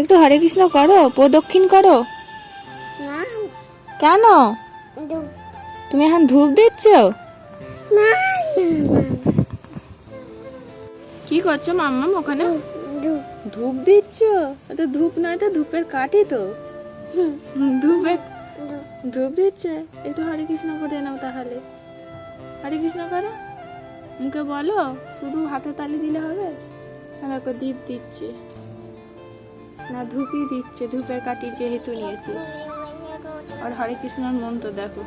একটু হরে কৃষ্ণ করো প্রদক্ষিণ করো। না কেন? তুমি এখন ধূপ দিচ্ছ? না কি করছ মাম্মাম ওখানে? ধূপ দিচ্ছ? এটা ধূপ না এটা ধূপের কাঠি তো। ধূপের ধূপ দিচ্ছে? একটু হরে কৃষ্ণ করে নাও তাহলে। হরে কৃষ্ণ করো। মুখে বলো শুধু হাতে তালি দিলে হবে? দেখো দীপ দিচ্ছে। না ধূপই দিচ্ছে ধূপের কাঠি যেহেতু নিয়েছে। আর হরে কৃষ্ণর মন্ত্র দেখো।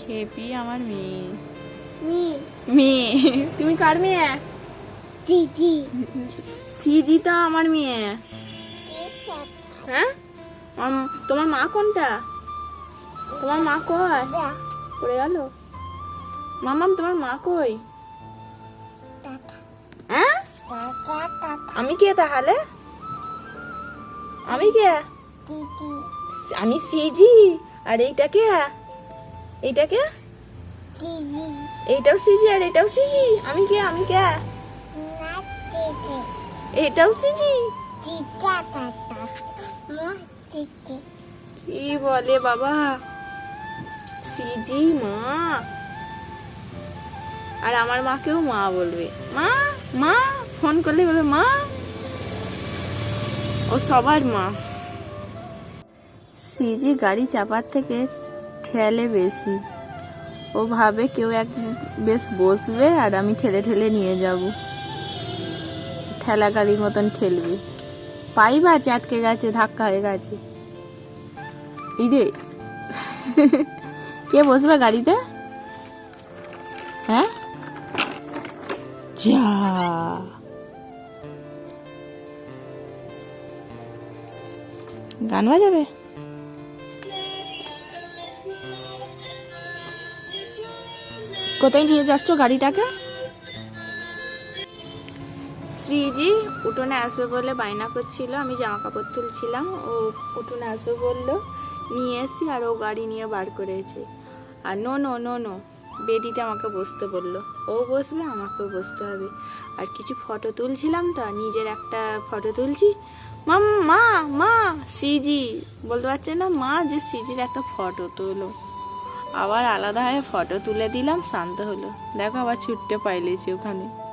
খেপি আমার মেয়ে। মেয়ে? তুমি কার মেয়ে? দিদি। সিজি তো আমার মেয়ে। হ্যাঁ? তোমার মা কোনটা? তোমার মা দা পড়ে গেল? মামাম তোমার মা কই? হ্যাঁ? আমি কে তাহলে? আমি কে? আমি সিজি। আর এইটা কে? এইটা কে? এইটাও সিজি আর এটাও সিজি। আমি কে? আমি কে? এটাও সিজি? কি বলে বাবা? সিজি মা। আর আমার মাকেও মা বলবে, মা মা, ফোন করলে বলবে, মা। ও সবার মা। সিজি গাড়ি চাপার থেকে ঠেলে বেশি। ও ভাবে কেউ এক বেশ বসবে আর আমি ঠেলে ঠেলে নিয়ে যাব। ঠেলা গাড়ির মতন ঠেলবে। পাই বা আটকে গেছে, ধাক্কা হয়ে গেছে। এই রে কে বসবে গাড়িতে? হ্যাঁ? যা। গান বাজাবে? কোথায় নিয়ে যাচ্ছ গাড়িটাকে? শ্রীজি, উঠোনে আসবে বলে বায়না করছিল, আমি জামা কাপড় তুলছিলাম, ও উঠোনে আসবে বলল, নিয়ে এসি আর ও গাড়ি নিয়ে বার করেছে। আর নো নো নো নো বেডিতে আমাকে বসতে বলল। ও বসবে, আমাকেও বসতে হবে। আর কিছু ফটো তুলছিলাম তো, নিজের একটা ফটো তুলছি। মাম মা মা সিজি বলতে পারছে না? মা যে সিজির একটা ফটো তোলো। আবার আলাদা হয়ে ফটো তুলে দিলাম, শান্ত হলো। দেখো আবার ছুটতে পাইলেছি ওখানে।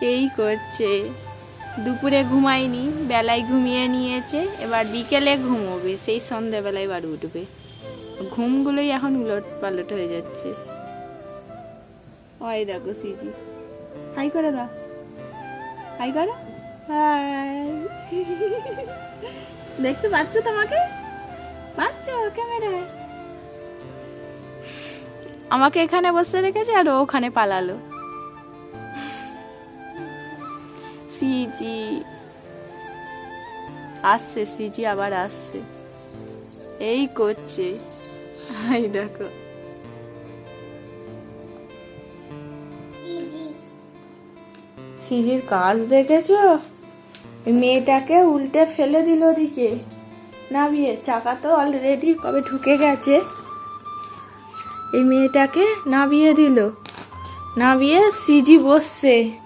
এই করছে। দুপুরে ঘুমায়নি, বেলায় ঘুমিয়ে নিয়েছে, এবার বিকেলে ঘুমোবে, সেই সন্ধেবেলায় এবার উঠবে। ঘুমগুলোই এখন উলট পালট হয়ে যাচ্ছে। ওই দেখো সিজি। হাই করে দাও হাই করো। দেখতে পাচ্ছ তোমাকে? পাচ্ছ ক্যামেরায়? আমাকে এখানে বসে রেখেছে আর ওখানে পালালো। সিজি আসছে সিজি আবার আসছে। এই করছে। এই দেখো। সিজির কাজ দেখেছ? মেয়েটাকে উল্টে ফেলে দিল ওদিকে। নামিয়ে চাকা তো অলরেডি কবে ঢুকে গেছে। এই মেয়েটাকে নামিয়ে দিল। নামিয়ে সিজি বসছে।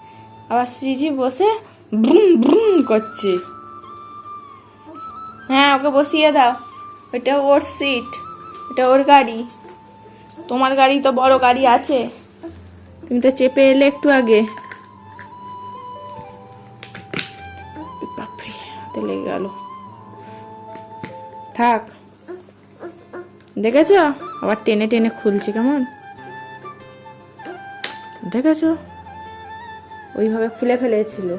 আবার শ্রীজি বসে ব্রুম ব্রুম করছে। হ্যাঁ ওকে বসিয়ে দাও। ওইটা ওর সিট ওটা ওর গাড়ি। তোমার গাড়ি তো বড় গাড়ি আছে। তুমি তো চেপে এলে একটু আগে। হাতে লেগে গেল। থাক। দেখেছ? আবার টেনে টেনে খুলছে কেমন? দেখেছ? ওইভাবে খুলে ফেলেছিল।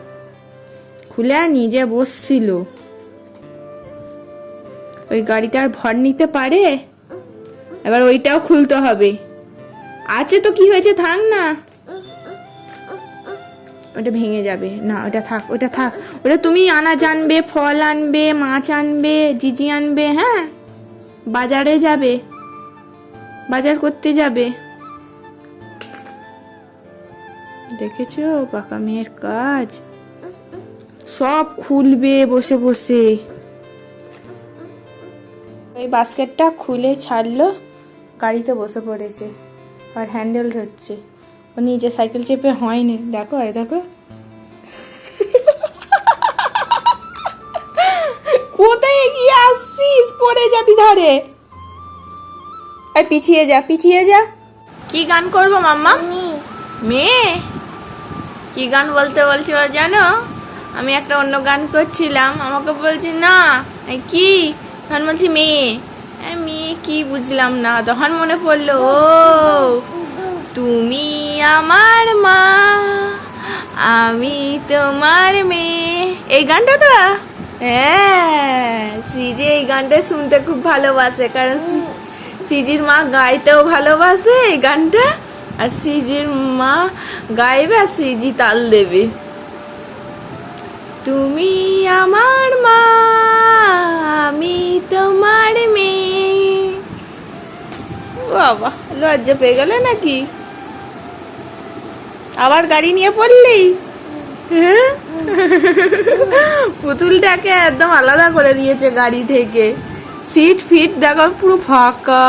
খুলে নিজে বসছিল। ওই গাড়িটা আর ভর নিতে পারে? এবার ওইটাও খুলতে হবে। আছে তো কি হয়েছে থাক না। ওটা ভেঙে যাবে। না, ওটা থাক ওটা থাক। ওটা তুমি আনা জানবে, ফল আনবে, মাছ আনবে, জিজি আনবে হ্যাঁ? বাজারে যাবে। বাজার করতে যাবে। দেখেছ পাকা মেয়ের কাজ? সব খুলবে বসে বসে। এই বাস্কেটটা খুলে ছাড়লো গাড়িতে বসে পড়েছে আর হ্যান্ডেল ধরছে। ও নিজে সাইকেল চেপে হয়নি। দেখো এই দেখো। কোথায় এগিয়ে আসছিস? পড়ে যাবি ধারে। এই পিছিয়ে যা পিছিয়ে যা। কি গান করব মাম্মা? মেয়ে। কি গান বলতে বলছি ও জানো? আমি একটা অন্য গান করছিলাম। আমাকে বলছি, না কি? তখন বলছি, মেয়ে। মেয়ে, কি বুঝলাম না। তখন মনে পড়ল, ও, তুমি আমার মা, আমি তোমার মেয়ে। এই গানটা তো? হ্যাঁ শ্রীজি এই গানটা শুনতে খুব ভালোবাসে, কারণ শ্রীজির মা গাইতেও ভালোবাসে এই গানটা। আর শ্রীজির মা গাইবে আর শ্রীজি তাল দেবে। তুমি আমার মা, আমি তোমার মেয়ে। বাবা, লজ্জা পেয়ে গেলে নাকি? আবার গাড়ি নিয়ে পড়লি? হ্যাঁ? পুতুলটাকে একদম আলাদা করে দিয়েছে গাড়ি থেকে। সিট ফিট দেখো পুরো ফাঁকা।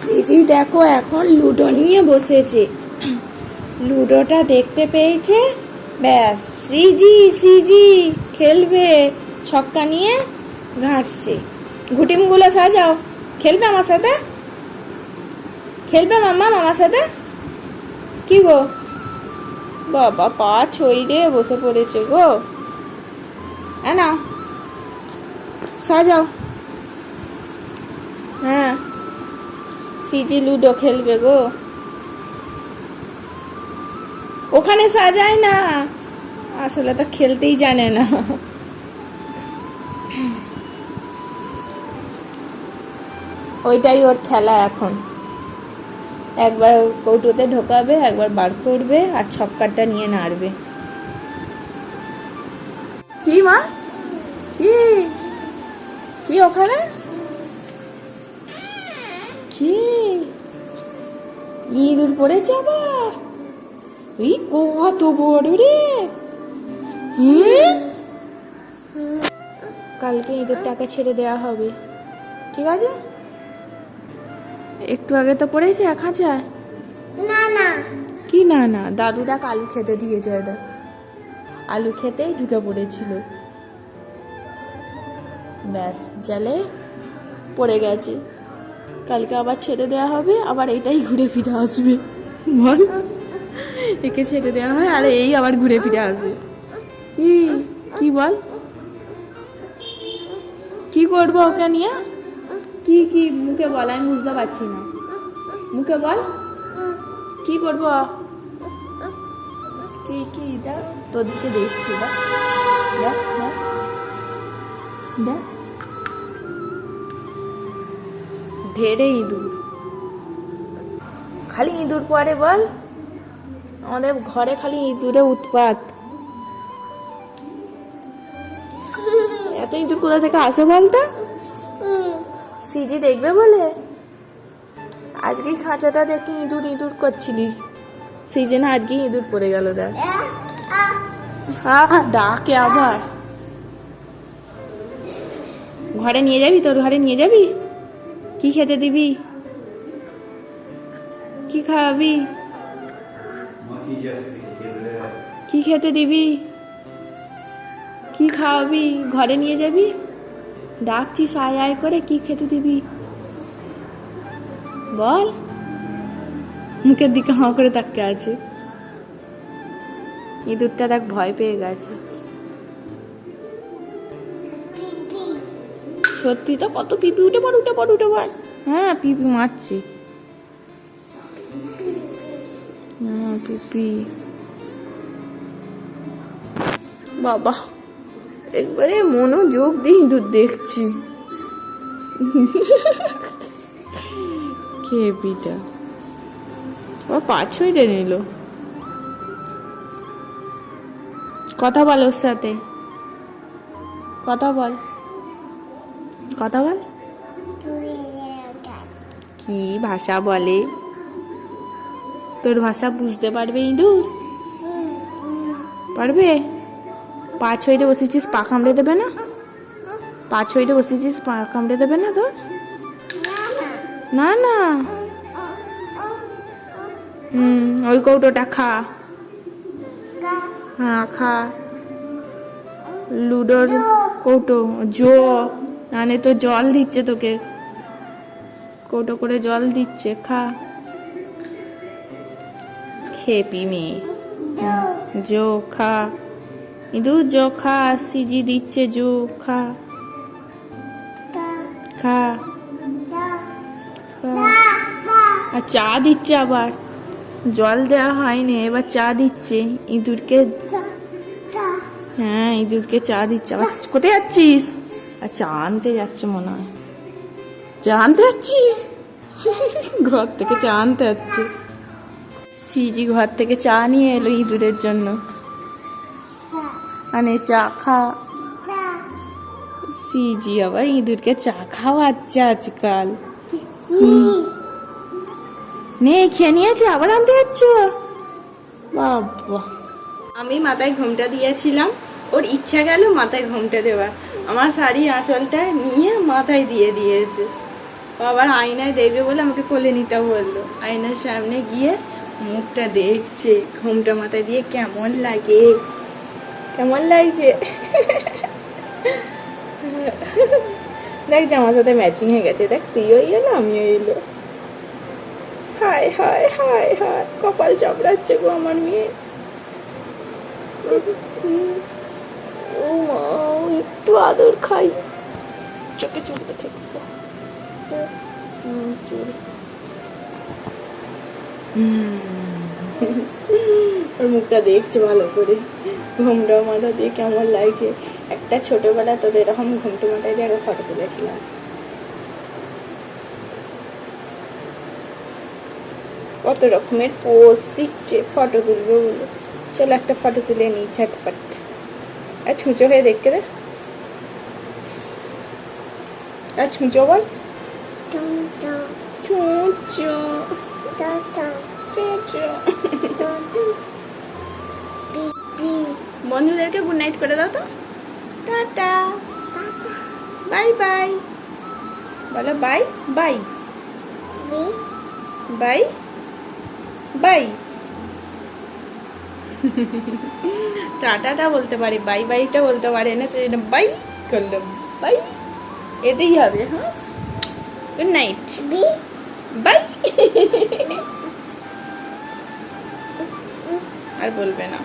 শ্রীজি দেখো এখন লুডো নিয়ে বসেছে। লুডোটা দেখতে পেয়েছে? ব্যাস শ্রীজি শ্রীজি খেলবে। ছক্কা নিয়ে ঘাঁটছে। ঘুটিমগুলো সাজাও। খেলবে আমার সাথে? খেলবে মাম্মা মামার সাথে? কি গো? বাবা, পা ছইরে বসে পড়েছে গো। হ্যাঁ না সাজাও। হ্যাঁ। সিজি লুডো খেলবে গো। ওখানে সাজায় না। আসলে তো খেলতেই জানে না। ওইটাই ওর খেলা এখন। একবার কৌটোতে ঢোকাবে, একবার বার করবে, আর ছক্কারটা নিয়ে নাড়বে। কি মা? কি? কি ওখানে? কি? ইঁদুর পড়েছে আবার এই কত বড় রে? কালকে ইঁদুরটাকে ছেড়ে দেওয়া হবে। ঠিক আছে? একটু আগে তো পড়েছে এক হাজার। না না। কি না না? দাদু দেখ আলু খেতে দিয়ে জয়দা আলু খেতেই ঢুকে পড়েছিল। ব্যাস জালে পড়ে গেছে। কালকে আবার ছেড়ে দেওয়া হবে, আবার এটাই ঘুরে ফিরে আসবে। বল। একে ছেড়ে দেওয়া হয়, আর এই আবার ঘুরে ফিরে আসবে। কি? কি বল? কি করব ওকে নিয়ে? কি কি? মুখে বল, আমি বুঝতে পারছি না। মুখে বল। কি করব? কি কি? দেখ, তোর দিকে দেখছি দেখ দেখ। দেখ। ঢেরে ইঁদুর। খালি ইঁদুর পরে বল। আমাদের ঘরে খালি ইঁদুরে উৎপাত। এত ইঁদুর কোথা থেকে আসে বলতো? সিজি দেখবে বলে? আজকে খাঁচাটা দেখে ইঁদুর ইঁদুর করছিলিস। সেই জন্য আজকে ইঁদুর পড়ে গেল দেখ। আহ, ডাকে আবার। ঘরে নিয়ে যাবি তোর? ঘরে নিয়ে যাবি? কি খেতে দিবি? কি খাওয়াবি? কি খেতে দিবি? কি খাওয়াবি? ঘরে নিয়ে যাবি? ডাকছিস, আয় আয় করে কি খেতে দিবি? বল। মুখের দিকে হাঁ করে তাকে আছে। ইঁদুরটা দেখ ভয় পেয়ে গেছে। সত্যি তো কত পিপি? উঠে পড় উঠে পড় উঠে পড়। হ্যাঁ পিপি মারছে। হ্যাঁ পিপি। বাবা একবারে মনোযোগ দিয়ে ইঁদুর দেখছি। কে পিটা? ও পাঁচ ছয়টা নিল। কথা বল ওর সাথে। কথা বল। কথা বল। কি ভাষা বলে? তোর ভাষা বুঝতে পারবে ইঁদুর? পারবে? পা ছইতে বসেছিস, পা কামড়ে দেবে না? পা ছইটে বসেছিস, পা কামড়ে দেবে না তোর? না না। হুম, ওই কৌটোটা খা। হ্যাঁ খা। লুডোর কৌটো, জো। মানে তো জল দিচ্ছে তোকে। কৌটো করে জল দিচ্ছে, খা। খেপি মেয়ে। জো, খা। ইদু জো, খা। সিজি দিচ্ছে, জো, খা। খা। আর চা দিচ্ছে আবার। জল দেওয়া হয়নি, এবার চা দিচ্ছে। ইঁদুরকে হ্যাঁ ইঁদুরকে চা দিচ্ছে। আবার কোথায় যাচ্ছিস? আর চা আনতে যাচ্ছে মনে হয়। চা আনতে যাচ্ছিস? ঘর থেকে চা আনতে যাচ্ছে। সিজি ঘর থেকে চা নিয়ে এলো ইঁদুরের জন্য। আনে চা খা। সিজি আবার ইঁদুরকে চা খাওয়াচ্ছে আজকাল। নি নে, খেয়ে নিয়েছে, আবার আনতে যাচ্ছ? বাবা। আমি মাথায় ঘোমটা দিয়েছিলাম। ওর ইচ্ছা গেল মাথায় ঘোমটা দেওয়ার। আমার শাড়ি আঁচলটা নিয়ে মাথায় দিয়ে দিয়েছে। আবার আয়নায় দেখবে বলে আমাকে কোলে নিতে বলল। আয়নার সামনে গিয়ে মুখটা দেখছে। ঘোমটা মাথায় দিয়ে কেমন লাগে? কেমন লাগছে? দেখ, জামার সাথে ম্যাচিং হয়ে গেছে। দেখ, তুইও এলো, আমিও এলো। হায় হায় হায় হায়, কপাল চাপড়াচ্ছে গো আমার মেয়ে। ও মা। একটু আদর খাই। চোখে চুল। হুম। ওর মুখটা দেখছে ভালো করে। ঘুমটা মাথা দিয়ে কেমন লাগছে। একটা ছোটবেলা তোর এরকম ঘুমটা মাথায় দিয়ে ফটো তুলেছিলাম। কত রকমের পোজ দিচ্ছে ফটো তুলবে বলে। চলো একটা ফটো তুলে নিই, ঝটপট। আর ছুঁচো হয়ে দেখতে দে। আর ছুঁচো বল ছুঁচো বন্ধুদেরকে গুড নাইট করে দাও তো টাটা বাই বাই বলো বাই বাই বাই বাই টাটাটা বলতে পারে। বাই বাইটা বলতে পারে। না সেটা বাই করলাম। বাই এতেই হবে হ্যাঁ? গুড নাইট বি? বাই আর বলবে না।